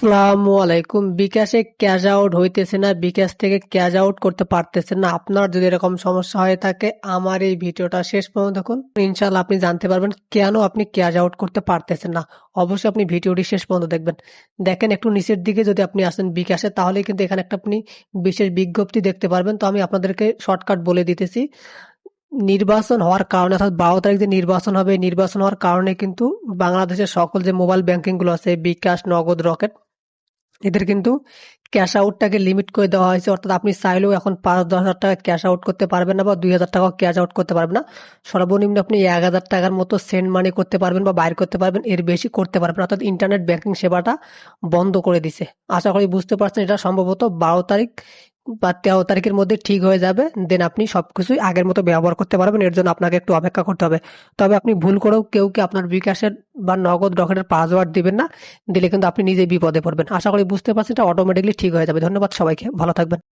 আসসালামু আলাইকুম। বিকাশে ক্যাশ আউট হইতেছে না, বিকাশ থেকে ক্যাশ আউট করতে পারতেছেন না। আপনার যদি এরকম সমস্যা হয়ে থাকে, আমার এই ভিডিওটা শেষ পর্যন্ত দেখুন। ইনশাল্লাহ আপনি জানতে পারবেন কেন আপনি ক্যাশ আউট করতে পারতেছেন না। অবশ্যই আপনি ভিডিওটি শেষ পর্যন্ত দেখবেন। দেখেন, একটু নিচের দিকে যদি আপনি আসেন বিকাশে তাহলে কিন্তু এখানে একটা আপনি বিশেষ বিজ্ঞপ্তি দেখতে পারবেন। তো আমি আপনাদেরকে শর্টকাট বলে দিতেছি। নির্বাচন হওয়ার কারণে, অর্থাৎ বারো তারিখ যে নির্বাচন হবে নির্বাচন হওয়ার কারণে কিন্তু বাংলাদেশের সকল যে মোবাইল ব্যাংকিংগুলো আছে, বিকাশ, নগদ, রকেট এদের কিন্তু ক্যাশ আউটটাকে লিমিট করে দেওয়া হয়েছে। অর্থাৎ আপনি চাইলেও এখন পাঁচ, দশ হাজার টাকা ক্যাশ আউট করতে পারবেন না বা দুই হাজার টাকাও ক্যাশ আউট করতে পারবেন না। সর্বনিম্ন আপনি এক হাজার টাকার মতো সেন্ড মানি করতে পারবেন বা বাইর করতে পারবেন, এর বেশি করতে পারবেন। অর্থাৎ ইন্টারনেট ব্যাংকিং সেবাটা বন্ধ করে দিছে। আশা করি বুঝতে পারছেন, এটা সম্ভবত বারো তারিখ বা তেরো তারিখের মধ্যে ঠিক হয়ে যাবে দেন আপনি সব কিছুই আগের মতো ব্যবহার করতে পারবেন, এর জন্য আপনাকে একটু অপেক্ষা করতে হবে। তবে আপনি ভুল করেও কেউ কি আপনার বিকাশের বা নগদ রকেটের পাসওয়ার্ড দিবেন না, দিলে কিন্তু আপনি নিজেই বিপদে পড়বেন। আশা করি বুঝতে পারছেন, এটা অটোমেটিকলি ঠিক হয়ে যাবে। ধন্যবাদ সবাইকে, ভালো থাকবেন।